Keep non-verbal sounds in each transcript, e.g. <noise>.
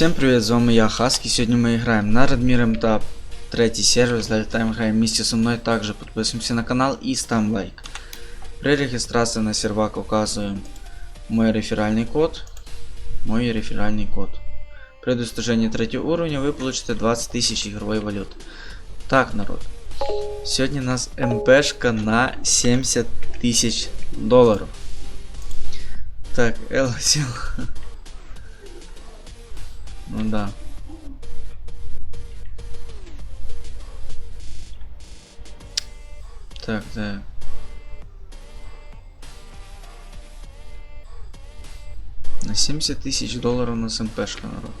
Всем привет, з вами я Хаски. Сегодня мы играем на Радмир МТАП, третий сервис, залетаем, играем вместе со мной. Также подписываемся на канал и ставим лайк. При регистрации на сервак указываем мой реферальный код. Мой реферальный код. При достижении третьего уровня вы получите 20 тысяч игровой валюты. Так, народ. Сегодня у нас МПшка на 70 тысяч долларов. Так, Элла <laughs> сел. Ну да. Так, да. На 70 тысяч долларов на СМПшка, народ.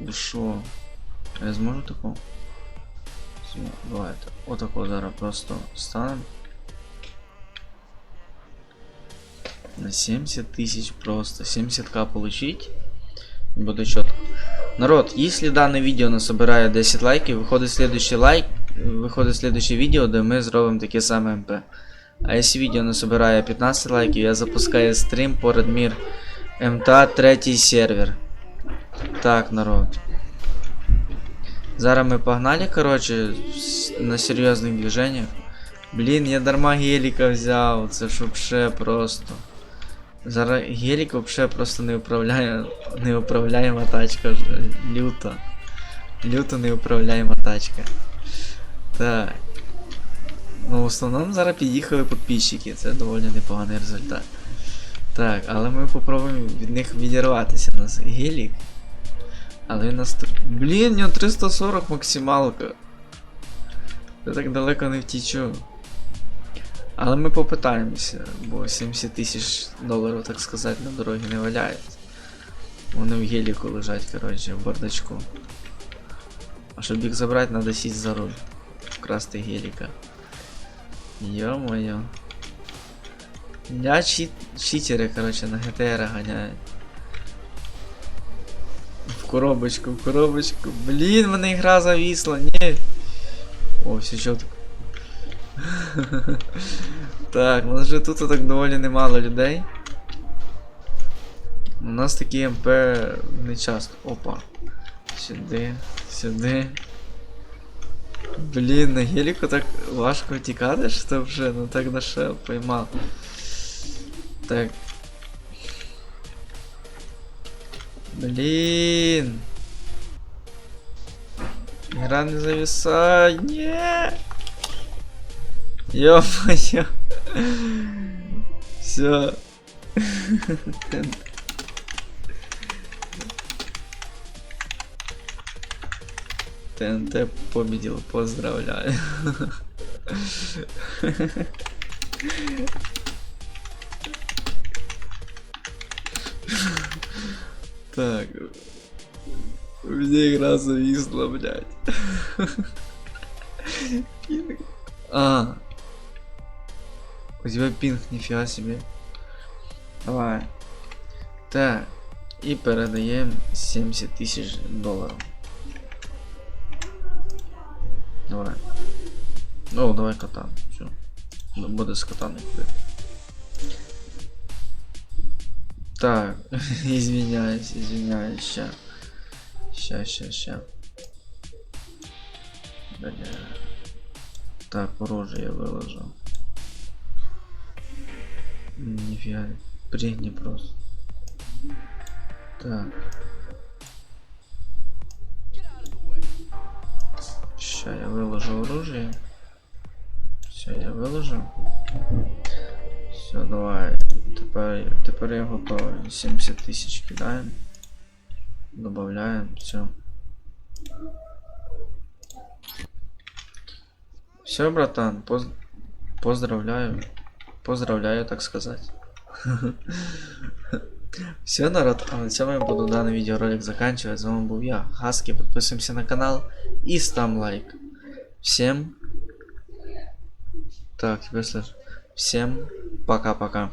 Ви шо? Я зможу таку? Змо- Давайте. Отако зараз просто станем. На 70 тысяч просто. 70к получить. Буде чітко. Народ, если данное видео насобирає 10 лайків, виходить следующий лайк, виходить следующее відео, де ми зробимо таке саме МП. А якщо відео насобирає 15 лайків, я запускаю стрім по Redmir МТА третій сервер. Так, народ. Зараз ми погнали, короче, на серйозних движениях. Блін, я дарма геліка взяв, це ж вообще просто. Зараз гелік вообще просто не управляє, неуправляєма тачка. ж, Люто. Люто неуправляєма тачка. Так. Ну, в основному зараз під'їхали підписчики, це доволі непоганий результат. Так, але ми попробуємо від них відірватися. У нас гелік. Але він нас. Блін, у нього 340 максималка. Я так далеко не втічу. Але ми попитаємося, бо 70 тисяч доларів, так сказати, на дорогі не валяють. Вони в геліку лежать, коротше, в бардачку. А щоб їх забрати, треба сість за руль. Вкрасти геліка. Йо-моє. Я чит... читери, коротше, на ГТР ганяють. В коробочку, в коробочку. Блін, мене гра завісла, ні. О, все чітко. <laughs> Так, у нас же тут так доволі немало людей. У нас такі МП не часто. Опа. Сюди, сюди. Блін, на геліку так важко тікати, що вже, ну так нашел, поймав. Так. Блін. Игра не зависай, не. Ё-моё. Все. ТНТ победил, поздравляю. Так. У меня игра зависла, блядь. А. У тебя пинг, нифига себе. Давай. Так. И передаем 70 тысяч долларов. Давай. Ну, давай катан. Все. Буде з катани. Так, <laughs> извиняюсь, извиняюсь, ща. Ща, ща, ща. Бля. Так, оружие я выложил. Нифига. Пригни просто. Так. Ща я выложу оружие. Все, я выложил. Все, давай. Тепер, тепер я готовий. 70 тисяч кидаємо. Добавляємо, все. Все, братан, поз... поздравляю. Поздравляю, так сказать. Все, народ, а на цьому я буду даний відеоролик заканчивать. З вами був я, Хаски. Підписуємося на канал і ставим лайк. Всем. Так, тебе слышь. Всем пока-пока.